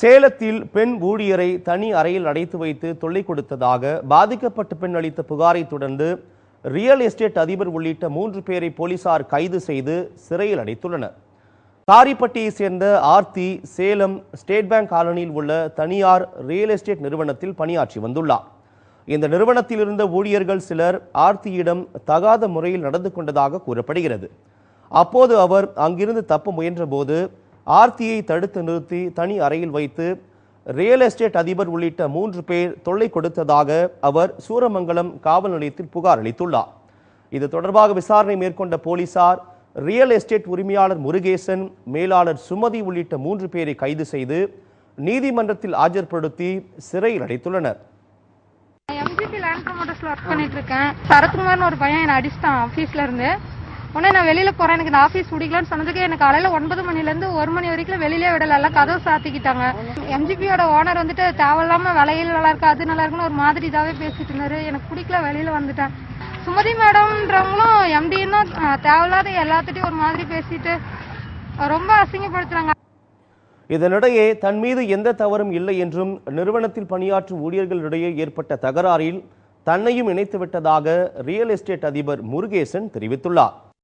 சேலத்தில் பெண் ஊழியரை தனி அறையில் அடைத்து வைத்து தொல்லை கொடுத்ததாக பாதிக்கப்பட்ட பெண் அளித்த புகாரை தொடர்ந்து ரியல் எஸ்டேட் அதிபர் உள்ளிட்ட மூன்று பேரை போலீசார் கைது செய்து சிறையில் அடைத்துள்ளனர். காரிப்பட்டியை சேர்ந்த ஆர்த்தி சேலம் ஸ்டேட் பேங்க் காலனியில் உள்ள தனியார் ரியல் எஸ்டேட் நிறுவனத்தில் பணியாற்றி வந்துள்ளார். இந்த நிறுவனத்தில் இருந்த ஊழியர்கள் சிலர் ஆர்த்தியிடம் தகாத முறையில் நடந்து கொண்டதாக கூறப்படுகிறது. அப்போது அவர் அங்கிருந்து தப்ப முயன்றபோது ஆர்த்தியை தடுத்து நிறுத்தி தனி அறையில் வைத்து ரியல் எஸ்டேட் அதிபர் உள்ளிட்ட மூன்று பேர் தொல்லை கொடுத்ததாக அவர் சூரமங்கலம் காவல் நிலையத்தில் புகார் அளித்துள்ளார். இது தொடர்பாக விசாரணை மேற்கொண்ட போலீசார் ரியல் எஸ்டேட் உரிமையாளர் முருகேசன் மேலாளர் சுமதி உள்ளிட்ட மூன்று பேரை கைது செய்து நீதிமன்றத்தில் ஆஜர்படுத்தி சிறையில் அடைத்துள்ளனர். எம்ஜிபி லேண்ட் ஒர்க் பண்ணிட்டு இருக்கேன். சரத்குமார்னு ஒரு பையன் என்னை அடிச்சிட்டான் ஆஃபீஸ்ல இருந்து. உடனே நான் வெளியில போறேன். எனக்கு இந்த ஆஃபீஸ் முடிக்கலாம்னு சொன்னதுக்கு எனக்கு காலையில ஒன்பது மணில இருந்து ஒரு மணி வரைக்கும் வெளியிலே விடல. எல்லாம் கதவு சாத்திக்கிட்டாங்க. எம்ஜிபியோட ஓனர் வந்துட்டு தேவையில்லாம விலையில் நல்லா இருக்கு அது நல்லா இருக்குன்னு ஒரு மாதிரி இதாவே பேசிட்டு இருந்தாரு. எனக்கு பிடிக்கல வெளியில வந்துட்டேன். சுமதி மேடம்ன்றவங்களும் எம்டின்னா தேவையில்லாத எல்லாத்துட்டையும் ஒரு மாதிரி பேசிட்டு ரொம்ப அசிங்கப்படுத்துறாங்க. இதனிடையே தன் மீது எந்த தவறும் இல்லை என்றும் நிறுவனத்தில் பணியாற்றும் ஊழியர்களிடையே ஏற்பட்ட தகராறில் தன்னையும் இணைத்து விட்டதாக ரியல் எஸ்டேட் அதிபர் முருகேசன் தெரிவித்துள்ளார்.